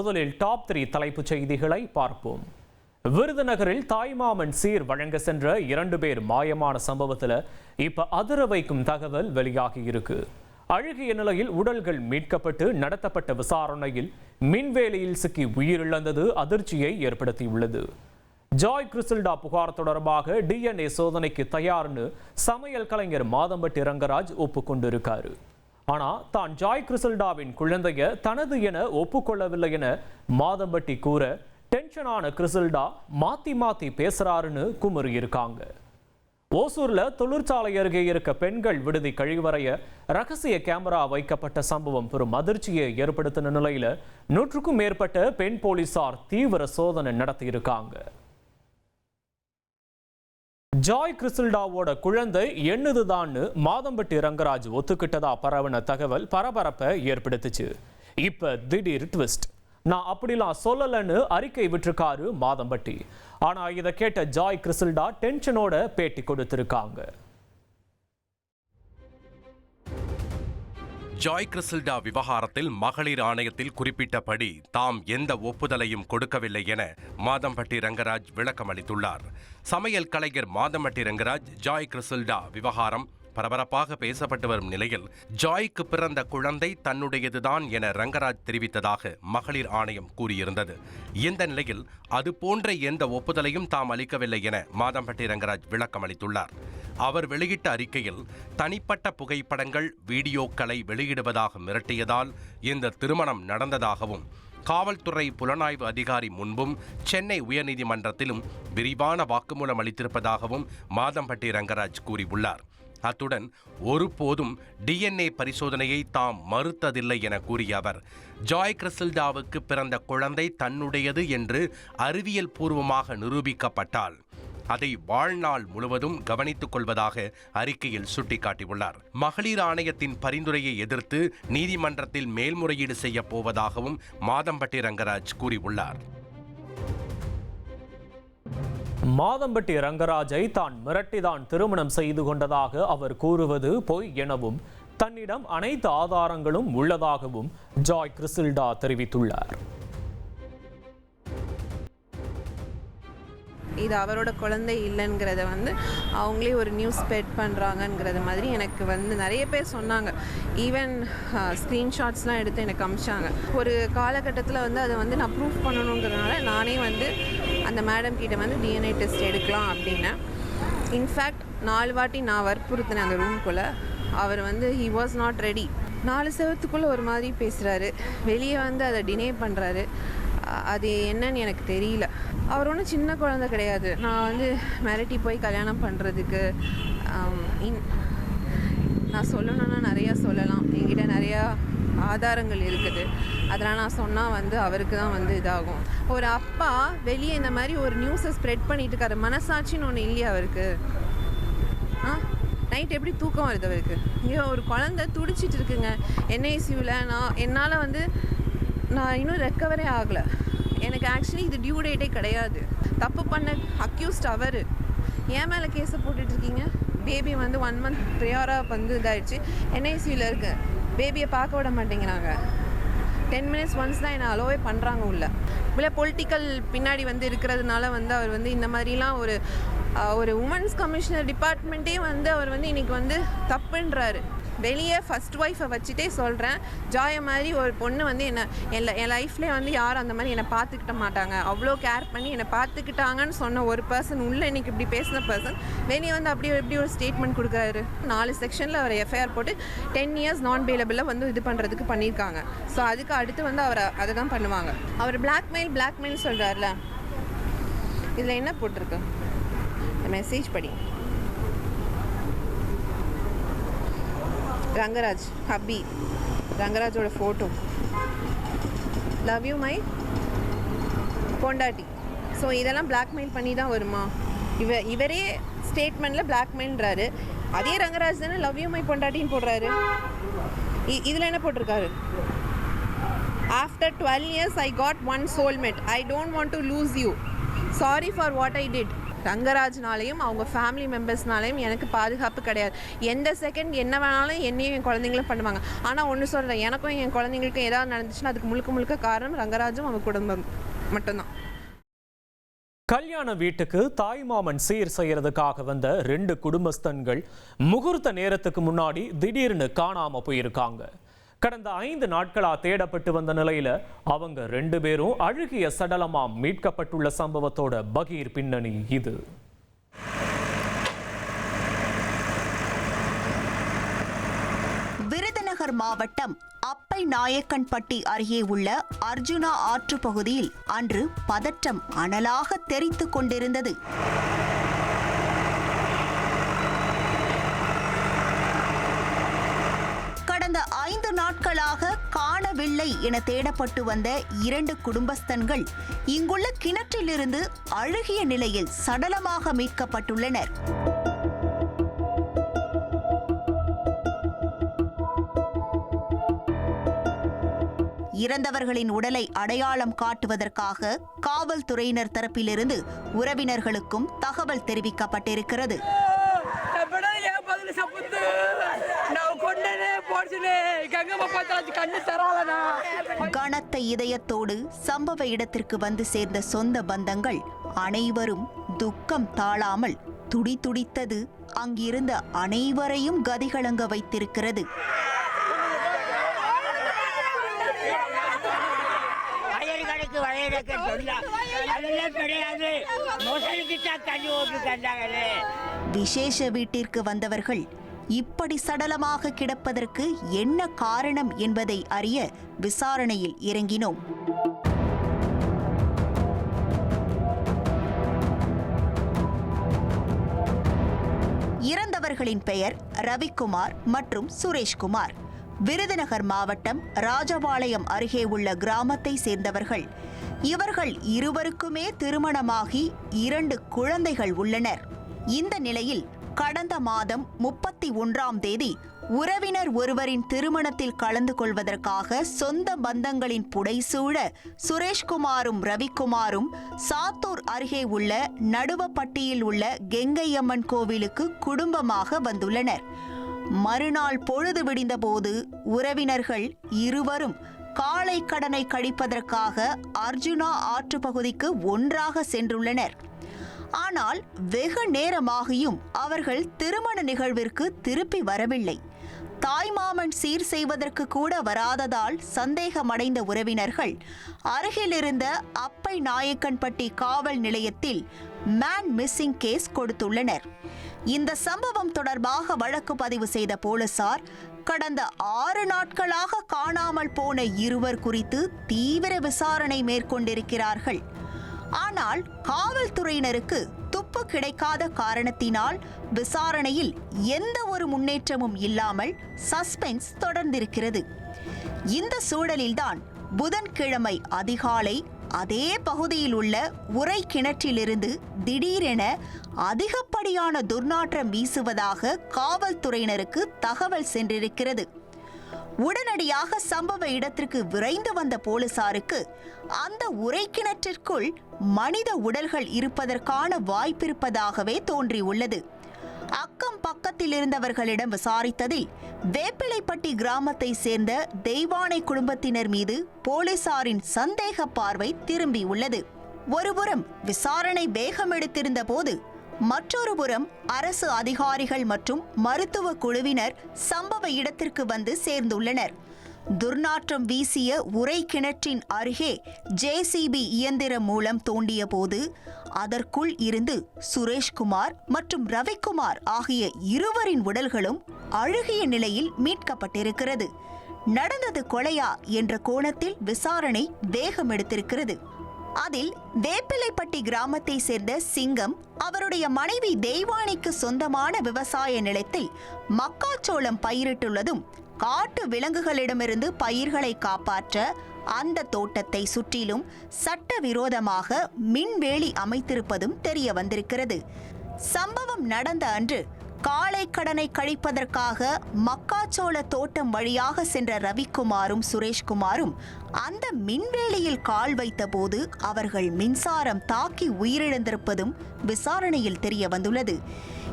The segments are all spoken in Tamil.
முதலில் டாப் த்ரீ தலைப்புச் செய்திகளை பார்ப்போம். விருதுநகரில் தாய்மாமன் சீர் வழங்க சென்ற இரண்டு பேர் மாயமான சம்பவத்தில் இப்ப அதிர வைக்கும் தகவல் வெளியாகி இருக்கு. அழுகிய நிலையில் உடல்கள் மீட்கப்பட்டு நடத்தப்பட்ட விசாரணையில் மின்வேலியில் சிக்கி உயிரிழந்தது அதிர்ச்சியை ஏற்படுத்தியுள்ளது. ஜாய் கிறிஸ்டல்டா புகார் தொடர்பாக டிஎன்ஏ சோதனைக்கு தயார்னு சமையல் கலைஞர் மாதம்பட்டி ரங்கராஜ் ஒப்புக்கொண்டிருக்காரு. ஆனால் தான் ஜாய் கிறிசல்டாவின் குழந்தைய தனது என ஒப்புக்கொள்ளவில்லை என மாதம்பட்டி கூற டென்ஷனான கிறிசல்டா மாற்றி மாற்றி பேசுகிறாருன்னு குமரி இருக்காங்க. ஓசூரில் தொழிற்சாலை அருகே இருக்க பெண்கள் விடுதி கழிவறைய ரகசிய கேமரா வைக்கப்பட்ட சம்பவம் பெரும் அதிர்ச்சியை ஏற்படுத்தின நிலையில் நூற்றுக்கும் மேற்பட்ட பெண் போலீசார் தீவிர சோதனை நடத்தியிருக்காங்க. ஜாய் கிறிஸ்டல்டாவோட குழந்தை என்னதுதான்னு மாதம்பட்டி ரங்கராஜ் ஒத்துக்கிட்டதா பரவன தகவல் பரபரப்பை ஏற்படுத்துச்சு. இப்ப திடீர் ட்விஸ்ட். நான் அப்படிலாம் சொல்லலன்னு அறிக்கை விட்டுருக்காரு மாதம்பட்டி. ஆனா இதை கேட்ட ஜாய் கிறிஸ்டல்டா டென்ஷனோட பேட்டி கொடுத்திருக்காங்க. ஜாய் கிறிசில்டா விவகாரத்தில் மகளிர் ஆணையத்தில் குறிப்பிட்டபடி தாம் எந்த ஒப்புதலையும் கொடுக்கவில்லை என மாதம்பட்டி ரங்கராஜ் விளக்கம் அளித்துள்ளார் சமையல் கலைஞர் மாதம்பட்டி ரங்கராஜ் ஜாய் கிறிசில்டா விவகாரம் பரபரப்பாக பேசப்பட்டு வரும் நிலையில் ஜாய்க்கு பிறந்த குழந்தை தன்னுடையதுதான் என ரங்கராஜ் தெரிவித்ததாக மகளிர் ஆணையம் கூறியிருந்தது. இந்த நிலையில் அது போன்ற எந்த ஒப்புதலையும் தாம் அளிக்கவில்லை என மாதம்பட்டி ரங்கராஜ் விளக்கம் அளித்துள்ளார். அவர் வெளியிட்ட அறிக்கையில் தனிப்பட்ட புகைப்படங்கள் வீடியோக்களை வெளியிடுவதாக மிரட்டியதால் இந்த திருமணம் நடந்ததாகவும் காவல்துறை புலனாய்வு அதிகாரி முன்பும் சென்னை உயர்நீதிமன்றத்திலும் விரிவான வாக்குமூலம் அளித்திருப்பதாகவும் மாதம்பட்டி ரங்கராஜ் கூறியுள்ளார். அத்துடன் ஒருபோதும் டிஎன்ஏ பரிசோதனையை தாம் மறுத்ததில்லை என கூறிய அவர் ஜாய் கிறிஸ்டல்டாவுக்கு பிறந்த குழந்தை தன்னுடையது என்று அறிவியல் பூர்வமாக நிரூபிக்கப்பட்டால் அதை வாழ்நாள் முழுவதும் கவனித்துக் கொள்வதாக அறிக்கையில் சுட்டிக்காட்டியுள்ளார். மகளிர் ஆணையத்தின் பரிந்துரையை எதிர்த்து நீதிமன்றத்தில் மேல்முறையீடு செய்யப் போவதாகவும் மாதம்பட்டி ரங்கராஜ் கூறியுள்ளார். மாதம்பட்டி ரங்கராஜை தான் மிரட்டிதான் திருமணம் செய்து கொண்டதாக அவர் கூறுவது பொய் எனவும் தன்னிடம் அனைத்து ஆதாரங்களும் உள்ளதாகவும் ஜாய் கிறிசில்டா தெரிவித்துள்ளார். இது அவரோட குழந்தை இல்லைங்கிறத வந்து அவங்களே ஒரு நியூஸ் ஸ்ப்ரெட் பண்ணுறாங்கங்கிறது மாதிரி எனக்கு வந்து நிறைய பேர் சொன்னாங்க. ஈவன் ஸ்க்ரீன்ஷாட்ஸ்லாம் எடுத்து எனக்கு அமிச்சாங்க. ஒரு காலகட்டத்தில் வந்து அதை வந்து நான் ப்ரூஃப் பண்ணணுங்கிறதுனால நானே வந்து அந்த மேடம் கிட்ட வந்து டிஎன்ஏ டெஸ்ட் எடுக்கலாம் அப்படின்னு இன்ஃபேக்ட் நாலு வாட்டி நான் வற்புறுத்தினேன் அந்த ரூம்குள்ளே அவர் வந்து ஹி வாஸ் நாட் ரெடி நாலு செவத்துக்குள்ளே ஒரு மாதிரி பேசுகிறாரு வெளியே வந்து அதை டினே பண்ணுறாரு அது என்னன்னு எனக்கு தெரியல. அவர் ஒன்றும் சின்ன குழந்தை கிடையாது. நான் வந்து மிரட்டி போய் கல்யாணம் பண்ணுறதுக்கு இன் um, நான் சொல்லணும்னா நிறையா சொல்லலாம். என்கிட்ட நிறையா ஆதாரங்கள் இருக்குது. அதெல்லாம் நான் சொன்னால் வந்து அவருக்கு தான் வந்து இதாகும். ஒரு அப்பா வெளியே இந்த மாதிரி ஒரு நியூஸை ஸ்ப்ரெட் பண்ணிட்டு இருக்காரு. மனசாட்சின்னு ஒன்று இல்லையா அவருக்கு? ஆ? நைட் எப்படி தூக்கம் வருது அவருக்கு? ஐயோ ஒரு குழந்தை துடிச்சிட்டு இருக்குங்க. என்ஐசியூவில் நான் என்னால் வந்து நான் இன்னும் ரெக்கவரே ஆகலை. எனக்கு ஆக்சுவலி இது டியூ டேட்டே கிடையாது. தப்பு பண்ண அக்யூஸ்ட் அவர். ஏன் மேலே கேஸை போட்டுட்ருக்கீங்க பேபி வந்து ஒன் மந்த் ப்ரேயராக வந்து இதாகிடுச்சு என்ஐசியூவில் இருக்குது பேபியை பார்க்க விட மாட்டேங்கிறாங்க. டென் மினிட்ஸ் ஒன்ஸ் தான் என்னை அலோவே பண்ணுறாங்க உள்ள. இல்லை பொலிட்டிக்கல் பின்னாடி வந்து இருக்கிறதுனால வந்து அவர் வந்து இந்த மாதிரிலாம் ஒரு ஒரு உமன்ஸ் கமிஷனர் டிபார்ட்மெண்ட்டே வந்து அவர் வந்து இன்றைக்கி வந்து தப்புன்றாரு. வெளியே ஃபஸ்ட் ஒய்ஃபை வச்சுட்டே சொல்கிறேன் ஜாய மாதிரி ஒரு பொண்ணு வந்து என்னை என் என் லைஃப்லேயே வந்து யாரும் அந்த மாதிரி என்னை பார்த்துக்கிட்ட மாட்டாங்க. அவ்வளோ கேர் பண்ணி என்னை பார்த்துக்கிட்டாங்கன்னு சொன்ன ஒரு பர்சன் உள்ளே இன்றைக்கி இப்படி பேசின பர்சன் வெளியே வந்து அப்படி எப்படி ஒரு ஸ்டேட்மெண்ட் கொடுக்குறாரு. நாலு செக்ஷனில் அவர் எஃப்ஐஆர் போட்டு டென் இயர்ஸ் நான் அவைலபிளாக வந்து இது பண்ணுறதுக்கு பண்ணியிருக்காங்க. ஸோ அதுக்கு அடுத்து வந்து அவரை அதை தான் பண்ணுவாங்க. அவர் பிளாக்மெயில் பிளாக்மெயில் சொல்கிறார்ல இதில் என்ன போட்டிருக்கு? மெசேஜ் படி. ரங்கராஜ் ஹப்பி ரங்கராஜோட ஃபோட்டோ லவ் யூ மை பொண்டாட்டி. ஸோ இதெல்லாம் பிளாக்மெயில் பண்ணி தான் வருமா? இவ இவரே ஸ்டேட்மெண்ட்டில் பிளாக்மெயில்ன்றாரு அதே ரங்கராஜ் தானே லவ் யூ மை பொண்டாட்டின்னு போடுறாரு. இதில் என்ன போட்டிருக்காரு? After twelve years I got one soulmate I don't want to lose you sorry for what I did ரங்கராஜ்னாலையும் அவங்க ஃபேமிலி மெம்பர்ஸ்னாலையும் எனக்கு பாதுகாப்பு கிடையாது. எந்த செகண்ட் என்ன வேணாலும் என்னையும் என் குழந்தைங்களும் பண்ணுவாங்க. ஆனால் ஒன்று சொல்கிறேன் எனக்கும் என் குழந்தைங்களுக்கும் ஏதாவது நடந்துச்சுன்னா அதுக்கு முழுக்க முழுக்க காரணம் ரங்கராஜும் அவங்க குடும்பம் மட்டும்தான். கல்யாண வீட்டுக்கு தாய்மாமன் சீர் செய்யறதுக்காக வந்த ரெண்டு குடும்பஸ்தன்கள் முகூர்த்த நேரத்துக்கு முன்னாடி திடீர்னு காணாம போயிருக்காங்க. கடந்த ஐந்து நாட்களா தேடப்பட்டு வந்த நிலையில அவங்க ரெண்டு பேரும் அழுகிய சடலமா மீட்கப்பட்டுள்ள சம்பவத்தோட பகீர் பின்னணி இது. விருதுநகர் மாவட்டம் அப்பை நாயக்கன்பட்டி அருகே உள்ள அர்ஜுனா ஆற்று பகுதியில் அன்று பதற்றம் அனலாக தெரித்துக் கொண்டிருந்தது. கடந்த நாட்களாக காணவில்லை என தேடப்பட்டு வந்த இரண்டு குடும்பஸ்தன்கள் இங்குள்ள கிணற்றிலிருந்து அழுகிய நிலையில் சடலமாக மீட்கப்பட்டுள்ளனர். இறந்தவர்களின் உடலை அடையாளம் காட்டுவதற்காக காவல்துறையினர் தரப்பிலிருந்து உறவினர்களுக்கும் தகவல் தெரிவிக்கப்பட்டிருக்கிறது. கனத்த இதயத்தோடு சம்பவ இடத்திற்கு வந்து சேர்ந்த சொந்த பந்தங்கள் அனைவரும் துக்கம் தாழாமல் துடிதுடித்தது அங்கிருந்த அனைவரையும் கதிகலங்க வைத்திருக்கிறது. விசேஷ வீட்டிற்கு வந்தவர்கள் இப்படி சடலமாக கிடப்பதற்கு என்ன காரணம் என்பதை அறிய விசாரணையில் இறங்கினோம். இறந்தவர்களின் பெயர் ரவிக்குமார் மற்றும் சுரேஷ்குமார். விருதுநகர் மாவட்டம் ராஜபாளையம் அருகே உள்ள கிராமத்தை சேர்ந்தவர்கள். இவர்கள் இருவருக்குமே திருமணமாகி இரண்டு குழந்தைகள் உள்ளனர். இந்த நிலையில் கடந்த மாதம் முப்பத்தி ஒன்றாம் தேதி உறவினர் ஒருவரின் திருமணத்தில் கலந்து கொள்வதற்காக சொந்த பந்தங்களின் புடைசூழ சுரேஷ்குமாரும் ரவிக்குமாரும் சாத்தூர் அருகே உள்ள நடுவப்பட்டியில் உள்ள கெங்கையம்மன் கோவிலுக்கு குடும்பமாக வந்துள்ளனர். மறுநாள் பொழுது விடிந்தபோது உறவினர்கள் இருவரும் காலை கடனை கழிப்பதற்காக அர்ஜுனா ஆற்று பகுதிக்கு ஒன்றாக சென்றுள்ளனர். ஆனால் வெகு நேரமாகியும் அவர்கள் திருமண நிகழ்விற்கு திருப்பி வரவில்லை. தாய்மாமன் சீர் செய்வதற்கு கூட வராததால் சந்தேகமடைந்த உறவினர்கள் அருகிலிருந்த அப்பை நாயக்கன்பட்டி காவல் நிலையத்தில் மேன் மிஸ்ஸிங் கேஸ் கொடுத்துள்ளனர். இந்த சம்பவம் தொடர்பாக வழக்கு பதிவு செய்த போலீசார் கடந்த ஆறு நாட்களாக காணாமல் போன இருவர் குறித்து தீவிர விசாரணை மேற்கொண்டிருக்கிறார்கள். ஆனால் காவல்துறையினருக்கு துப்பு கிடைக்காத காரணத்தினால் விசாரணையில் எந்த ஒரு முன்னேற்றமும் இல்லாமல் சஸ்பென்ஸ் தொடர்ந்திருக்கிறது. இந்த சூழலில்தான் புதன்கிழமை அதிகாலை அதே பகுதியில் உள்ள உரை கிணற்றிலிருந்து திடீரென அதிகப்படியான துர்நாற்றம் வீசுவதாக காவல்துறையினருக்கு தகவல் சென்றிருக்கிறது. உடனடியாக சம்பவ இடத்திற்கு விரைந்து வந்த போலீசாருக்கு அந்த உரை கிணற்றிற்குள் மனித உடல்கள் இருப்பதற்கான வாய்ப்பிருப்பதாகவே தோன்றியுள்ளது. அக்கம் பக்கத்தில் இருந்தவர்களிடம் விசாரித்ததில் வேப்பிலைப்பட்டி கிராமத்தை சேர்ந்த தெய்வானை குடும்பத்தினர் மீது போலீசாரின் சந்தேக பார்வை திரும்பியுள்ளது. ஒருபுறம் விசாரணை வேகம் எடுத்திருந்த போது மற்றொரு புறம் அரசு அதிகாரிகள் மற்றும் மருத்துவ குழுவினர் சம்பவ இடத்திற்கு வந்து சேர்ந்துள்ளனர். துர்நாற்றம் வீசிய உரை கிணற்றின் அருகே ஜேசிபி இயந்திரம் மூலம் தோண்டிய போது அதற்குள் இருந்து சுரேஷ்குமார் மற்றும் ரவிக்குமார் ஆகிய இருவரின் உடல்களும் அழுகிய நிலையில் மீட்கப்பட்டிருக்கிறது. நடந்தது கொலையா என்ற கோணத்தில் விசாரணை வேகம் எடுத்திருக்கிறது அதில் வேப்பிலைப்பட்டி கிராமத்தை சேர்ந்த சிங்கம் அவருடைய மனைவி தெய்வானைக்கு சொந்தமான விவசாய நிலத்தில் மக்காச்சோளம் பயிரிட்டுள்ளதும் காட்டு விலங்குகளிடமிருந்து பயிர்களை காப்பாற்ற அந்த தோட்டத்தை சுற்றிலும் சட்டவிரோதமாக மின்வேலி அமைத்திருப்பதும் தெரிய வந்திருக்கிறது. சம்பவம் நடந்த அன்று காலை கடனை கழிப்பதற்காக மக்காச்சோள தோட்டம் வழியாக சென்ற ரவிக்குமாரும் சுரேஷ்குமாரும் அந்த மின்வேலியில் கால் வைத்தபோது அவர்கள் மின்சாரம் தாக்கி உயிரிழந்திருப்பதும் விசாரணையில் தெரிய வந்துள்ளது.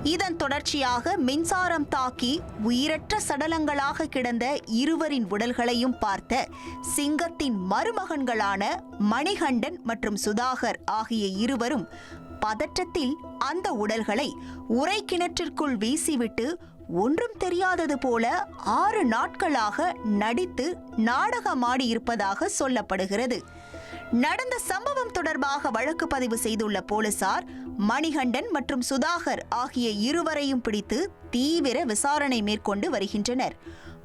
இதன் தொடர்ச்சியாக மின்சாரம் தாக்கி உயிரற்ற சடலங்களாக கிடந்த இருவரின் உடல்களையும் பார்த்த சிங்கத்தின் மருமகன்களான மணிகண்டன் மற்றும் சுதாகர் ஆகிய இருவரும் பதற்றத்தில் அந்த உடல்களை உரை கிணற்றிற்குள் வீசிவிட்டு ஒன்றும் தெரியாதது போல ஆறு நாட்களாக நடித்து நாடகமாடி இருப்பதாக சொல்லப்படுகிறது. நடந்த சம்பவம் தொடர்பாக வழக்கு பதிவு செய்துள்ள போலீசார் மணிகண்டன் மற்றும் சுதாகர் ஆகிய இருவரையும் பிடித்து தீவிர விசாரணை மேற்கொண்டு வருகின்றனர்.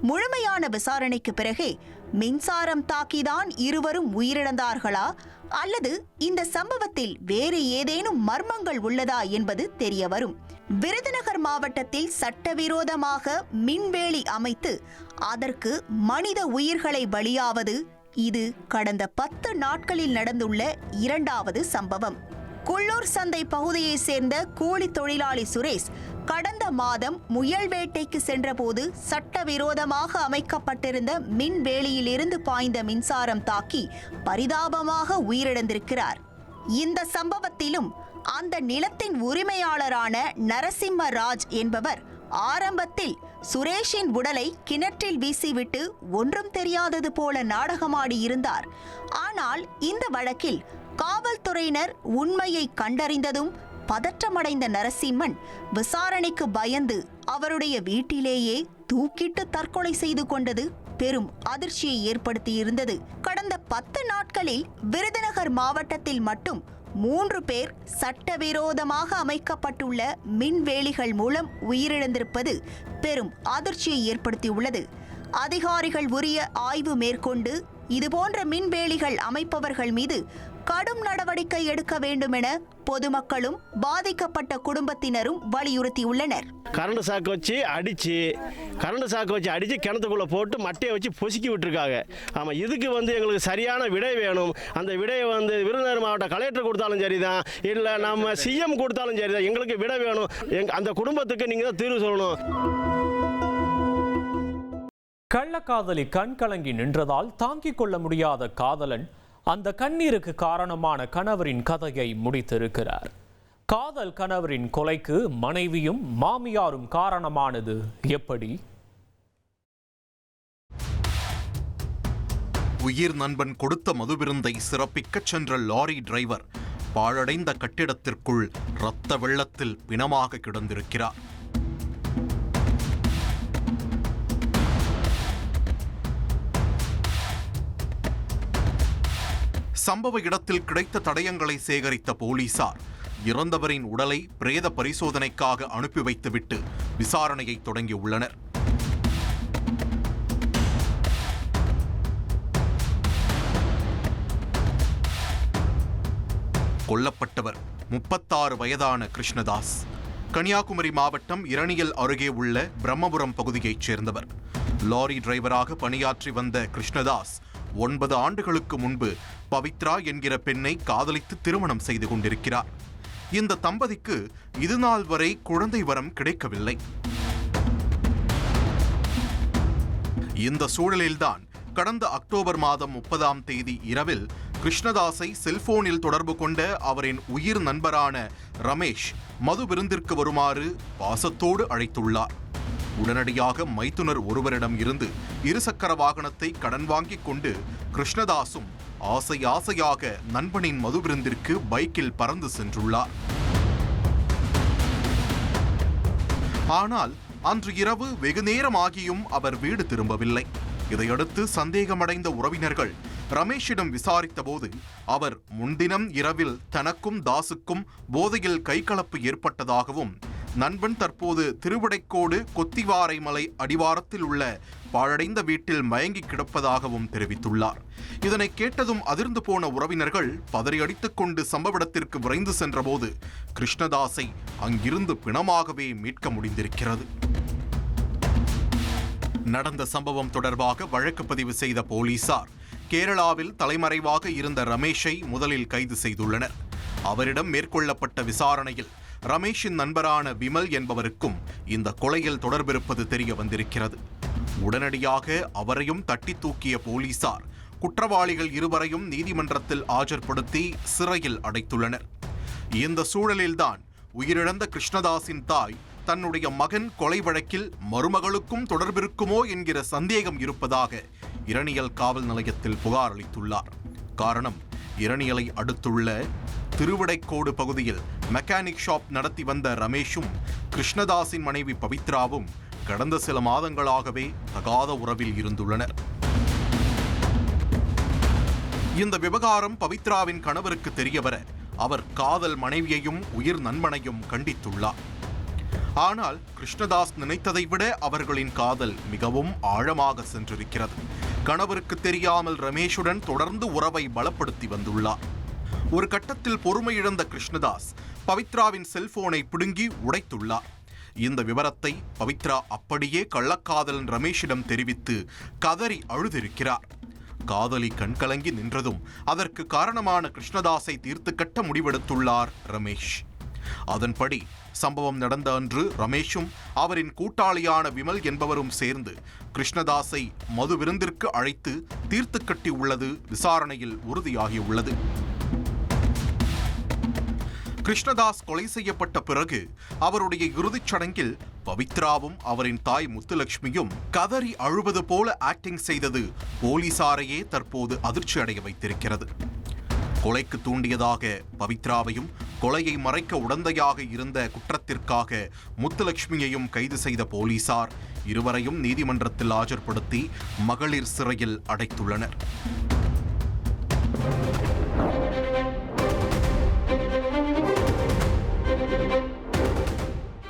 முழுமையான விசாரணைக்கு பிறகே மின்சாரம் தாக்கிதான் இருவரும் உயிரிழந்தார்களா? அல்லது இந்த சம்பவத்தில் வேறு ஏதேனும் மர்மங்கள் உள்ளதா என்பது தெரிய வரும் விருதுநகர் மாவட்டத்தில் சட்டவிரோதமாக மின்வேலி அமைத்து அதற்கு மனித உயிர்களை பலியாவது இது கடந்த பத்து நாட்களில் நடந்துள்ள இரண்டாவது சம்பவம். குள்ளூர் சந்தை பகுதியைச் சேர்ந்த கூலி தொழிலாளி சுரேஷ் கடந்த மாதம் முயல் வேட்டைக்கு சென்றபோது சட்டவிரோதமாக அமைக்கப்பட்டிருந்த மின்வேலியிலிருந்து பாய்ந்த மின்சாரம் தாக்கி பரிதாபமாக உயிரிழந்திருக்கிறார். இந்த சம்பவத்திலும் அந்த நிலத்தின் உரிமையாளரான நரசிம்ம ராஜ் என்பவர் ஆரம்பத்தில் சுரேஷின் உடலை கிணற்றில் வீசிவிட்டு ஒன்றும் தெரியாதது போல நாடகமாடி இருந்தார். ஆனால் இந்த வழக்கில் காவல்துறையினர் உண்மையை கண்டறிந்ததும் பதற்றமடைந்த நரசிம்மன் விசாரணைக்கு பயந்து அவருடைய வீட்டிலேயே தூக்கிட்டு தற்கொலை செய்து கொண்டது பெரும் அதிர்ச்சியை ஏற்படுத்தியிருந்தது. கடந்த பத்து நாட்களில் விருதுநகர் மாவட்டத்தில் மட்டும் மூன்று பேர் சட்டவிரோதமாக அமைக்கப்பட்டுள்ள மின்வேலிகள் மூலம் உயிரிழந்திருப்பது பெரும் அதிர்ச்சியை ஏற்படுத்தியுள்ளது. அதிகாரிகள் உரிய ஆய்வு மேற்கொண்டு இதுபோன்ற மின்வேலிகள் அமைப்பவர்கள் மீது கடும் நடவடிக்கை எடுக்க வேண்டும் என பொதுமக்களும் பாதிக்கப்பட்ட குடும்பத்தினரும் வலியுறுத்தியுள்ளனர். கரண்ட் சாக்கு வச்சு அடித்து கரண்ட் சாக்கு வச்சு அடித்து கிணத்துக்குள்ளே போட்டு மட்டையை வச்சு பொசுக்கி விட்டுருக்காங்க. ஆமாம் இதுக்கு வந்து எங்களுக்கு சரியான விடை வேணும். அந்த விடையை வந்து விருதுநகர் மாவட்ட கலெக்டர் கொடுத்தாலும் சரிதான். இல்லை நம்ம சிஎம் கொடுத்தாலும் சரிதான். எங்களுக்கு விடை வேணும். எங் அந்த குடும்பத்துக்கு நீங்கள் தான் தீர்வு சொல்லணும். கள்ளக்காதலி கண் கலங்கி நின்றதால் தாங்கிக் கொள்ள முடியாத காதலன் அந்த கண்ணீருக்கு காரணமான கணவரின் கதையை முடித்திருக்கிறார். காதல் கணவரின் கொலைக்கு மனைவியும் மாமியாரும் காரணமானது எப்படி? உயிர் நண்பன் கொடுத்த மதுவிருந்தை சிறப்பிக்கச் சென்ற லாரி டிரைவர் பாழடைந்த கட்டிடத்திற்குள் இரத்த வெள்ளத்தில் பிணமாக கிடந்திருக்கிறார். சம்பவ இடத்தில் கிடைத்த தடயங்களை சேகரித்த போலீசார் இறந்தவரின் உடலை பிரேத பரிசோதனைக்காக அனுப்பி வைத்துவிட்டு விசாரணையை தொடங்கியுள்ளனர். கொல்லப்பட்டவர் முப்பத்தாறு வயதான கிருஷ்ணதாஸ். கன்னியாகுமரி மாவட்டம் இரணியல் அருகே உள்ள பிரம்மபுரம் பகுதியைச் சேர்ந்தவர். லாரி டிரைவராக பணியாற்றி வந்த கிருஷ்ணதாஸ் ஒன்பது ஆண்டுகளுக்கு முன்பு பவித்ரா என்கிற பெண்ணை காதலித்து திருமணம் செய்து கொண்டிருக்கிறார். இந்த தம்பதிக்கு இதுநாள் வரை குழந்தை வரம் கிடைக்கவில்லை. இந்த சூழலில்தான் கடந்த அக்டோபர் மாதம் முப்பதாம் தேதி இரவில் கிருஷ்ணதாஸை செல்போனில் தொடர்பு கொண்ட அவரின் உயிர் நண்பரான ரமேஷ் மது விருந்திற்கு வருமாறு பாசத்தோடு அழைத்துள்ளார். உடனடியாக மைத்துனர் ஒருவரிடம் இருந்து இருசக்கர வாகனத்தை கடன் வாங்கிக் கொண்டு கிருஷ்ணதாசும் ஆசை ஆசையாக நண்பனின் மது விருந்திற்கு பைக்கில் பறந்து சென்றுள்ளார். ஆனால் அன்று இரவு வெகு நேரமாகியும் அவர் வீடு திரும்பவில்லை. இதையடுத்து சந்தேகமடைந்த உறவினர்கள் ரமேஷிடம் விசாரித்தபோது அவர் முன்தினம் இரவில் தனக்கும் தாசுக்கும் போதையில் கைகலப்பு ஏற்பட்டதாகவும் நண்பன் தற்போது திருவிடைக்கோடு கொத்திவாரைமலை அடிவாரத்தில் உள்ள பாழடைந்த வீட்டில் மயங்கி கிடப்பதாகவும் தெரிவித்துள்ளார். இதனை கேட்டதும் அதிர்ந்து போன உறவினர்கள் பதறியடித்துக் கொண்டு சம்பவ இடத்திற்கு விரைந்து சென்றபோது கிருஷ்ணதாஸை அங்கிருந்து பிணமாகவே மீட்க முடிந்திருக்கிறது. நடந்த சம்பவம் தொடர்பாக வழக்கு பதிவு செய்த போலீசார் கேரளாவில் தலைமறைவாக இருந்த ரமேஷை முதலில் கைது செய்துள்ளனர். அவரிடம் மேற்கொள்ளப்பட்ட விசாரணையில் ரமேஷின் நண்பரான விமல் என்பவருக்கும் இந்த கொலையில் தொடர்பிருப்பது தெரிய வந்திருக்கிறது. உடனடியாக அவரையும் தட்டி தூக்கிய போலீசார் குற்றவாளிகள் இருவரையும் நீதிமன்றத்தில் ஆஜர்படுத்தி சிறையில் அடைத்துள்ளனர். இந்த சூழலில்தான் உயிரிழந்த கிருஷ்ணதாஸின் தாய் தன்னுடைய மகன் கொலை வழக்கில் மருமகளுக்கும் தொடர்பிருக்குமோ என்கிற சந்தேகம் இருப்பதாக இரணியல் காவல் நிலையத்தில் புகார் அளித்துள்ளார். காரணம் இரணியலை அடுத்துள்ள திருவிடைக்கோடு பகுதியில் மெக்கானிக் ஷாப் நடத்தி வந்த ரமேஷும் கிருஷ்ணதாஸின் மனைவி பவித்ராவும் கடந்த சில மாதங்களாகவே தகாத உறவில் இருந்துள்ளனர். இந்த விவகாரம் பவித்ராவின் கணவருக்கு தெரியவர அவர் காதல் மனைவியையும் உயிர் நண்பனையும் கண்டித்துள்ளார். ஆனால் கிருஷ்ணதாஸ் நினைத்ததை விட அவர்களின் காதல் மிகவும் ஆழமாக சென்றிருக்கிறது. கணவருக்கு தெரியாமல் ரமேஷுடன் தொடர்ந்து உறவை பலப்படுத்தி வந்துள்ளார். ஒரு கட்டத்தில் பொறுமை இழந்த கிருஷ்ணதாஸ் பவித்ராவின் செல்போனை பிடுங்கி உடைத்துள்ளார். இந்த விவரத்தை பவித்ரா அப்படியே கள்ளக்காதலன் ரமேஷிடம் தெரிவித்து கதறி அழுதிருக்கிறார். காதலி கண்கலங்கி நின்றதும் அதற்கு காரணமான கிருஷ்ணதாஸை தீர்த்து கட்ட முடிவெடுத்துள்ளார் ரமேஷ். அதன்படி சம்பவம் நடந்த அன்று ரமேஷும் அவரின் கூட்டாளியான விமல் என்பவரும் சேர்ந்து கிருஷ்ணதாஸை மது விருந்திற்கு அழைத்து தீர்த்து கட்டி உள்ளது விசாரணையில் உறுதியாகியுள்ளது. கிருஷ்ணதாஸ் கொலை செய்யப்பட்ட பிறகு அவருடைய இறுதிச் சடங்கில் பவித்ராவும் அவரின் தாய் முத்துலட்சுமியும் கதறி அழுவது போல ஆக்டிங் செய்தது போலீசாரையே தற்போது அதிர்ச்சி அடைய வைத்திருக்கிறது. கொலைக்கு தூண்டியதாக பவித்ராவையும் கொலையை மறைக்க உடந்தையாக இருந்த குற்றத்திற்காக முத்துலட்சுமியையும் கைது செய்த போலீசார் இருவரையும் நீதிமன்றத்தில் ஆஜர்படுத்தி மகளிர் சிறையில் அடைத்துள்ளனர்.